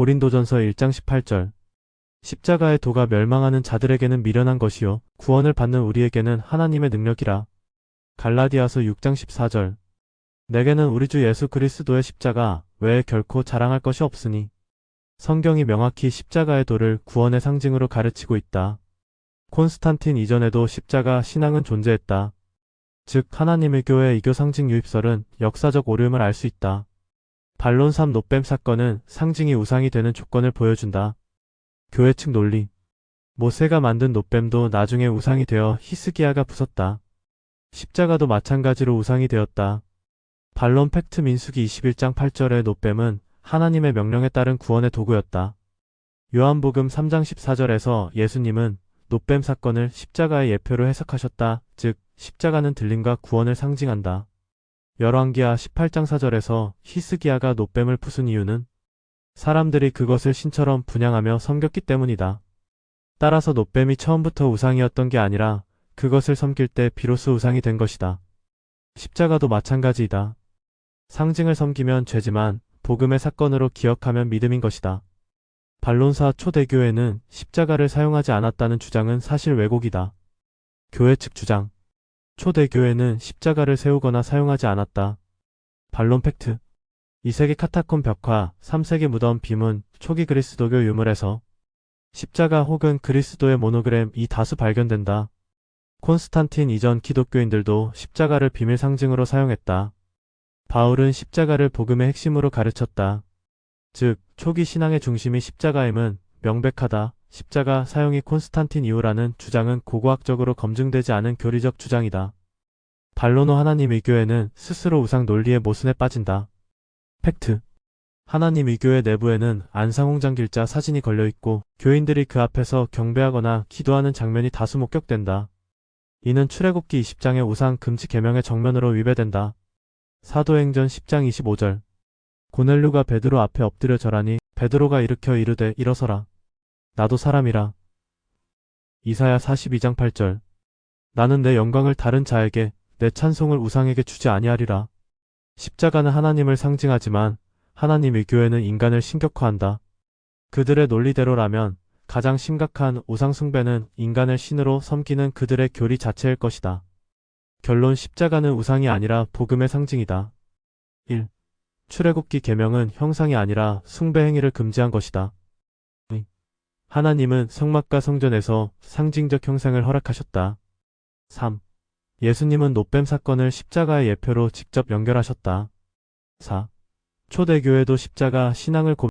고린도전서 1장 18절. 십자가의 도가 멸망하는 자들에게는 미련한 것이요 구원을 받는 우리에게는 하나님의 능력이라. 갈라디아서 6장 14절. 내게는 우리 주 예수 그리스도의 십자가 외에 결코 자랑할 것이 없으니 성경이 명확히 십자가의 도를 구원의 상징으로 가르치고 있다. 콘스탄틴 이전에도 십자가 신앙은 존재했다. 즉 하나님의 교회 이교 상징 유입설은 역사적 오름을 알 수 있다. 반론 3 노뱀 사건은 상징이 우상이 되는 조건을 보여준다. 교회 측 논리 모세가 만든 노뱀도 나중에 우상이 되어 히스기야가 부쉈다. 십자가도 마찬가지로 우상이 되었다. 반론 팩트 민수기 21장 8절의 노뱀은 하나님의 명령에 따른 구원의 도구였다. 요한복음 3장 14절에서 예수님은 노뱀 사건을 십자가의 예표로 해석하셨다. 즉 십자가는 들림과 구원을 상징한다. 열왕기하 18장 4절에서 히스기야가 노뱀을 부순 이유는 사람들이 그것을 신처럼 분양하며 섬겼기 때문이다. 따라서 노뱀이 처음부터 우상이었던 게 아니라 그것을 섬길 때 비로소 우상이 된 것이다. 십자가도 마찬가지이다. 상징을 섬기면 죄지만 복음의 사건으로 기억하면 믿음인 것이다. 반론사 초대교회는 십자가를 사용하지 않았다는 주장은 사실 왜곡이다. 교회 측 주장. 초대 교회는 십자가를 세우거나 사용하지 않았다. 반론 팩트. 2세기 카타콤 벽화, 3세기 무덤 비문, 초기 그리스도교 유물에서 십자가 혹은 그리스도의 모노그램 이 다수 발견된다. 콘스탄틴 이전 기독교인들도 십자가를 비밀 상징으로 사용했다. 바울은 십자가를 복음의 핵심으로 가르쳤다. 즉, 초기 신앙의 중심이 십자가임은 명백하다. 십자가 사용이 콘스탄틴 이후라는 주장은 고고학적으로 검증되지 않은 교리적 주장이다. 반론호 하나님 의교회는 스스로 우상 논리의 모순에 빠진다. 팩트. 하나님 의교회 내부에는 안상홍장 길자 사진이 걸려 있고 교인들이 그 앞에서 경배하거나 기도하는 장면이 다수 목격된다. 이는 출애굽기 20장의 우상 금지 계명의 정면으로 위배된다. 사도행전 10장 25절. 고넬류가 베드로 앞에 엎드려 절하니 베드로가 일으켜 이르되 일어서라. 나도 사람이라. 이사야 42장 8절. 나는 내 영광을 다른 자에게 내 찬송을 우상에게 주지 아니하리라. 십자가는 하나님을 상징하지만 하나님 의 교회는 인간을 신격화한다. 그들의 논리대로라면 가장 심각한 우상 숭배는 인간을 신으로 섬기는 그들의 교리 자체일 것이다. 결론 십자가는 우상이 아니라 복음의 상징이다. 1. 출애굽기 계명은 형상이 아니라 숭배 행위를 금지한 것이다. 2. 하나님은 성막과 성전에서 상징적 형상을 허락하셨다. 3. 예수님은 노뱀 사건을 십자가의 예표로 직접 연결하셨다. 4. 초대교회도 십자가 신앙을 고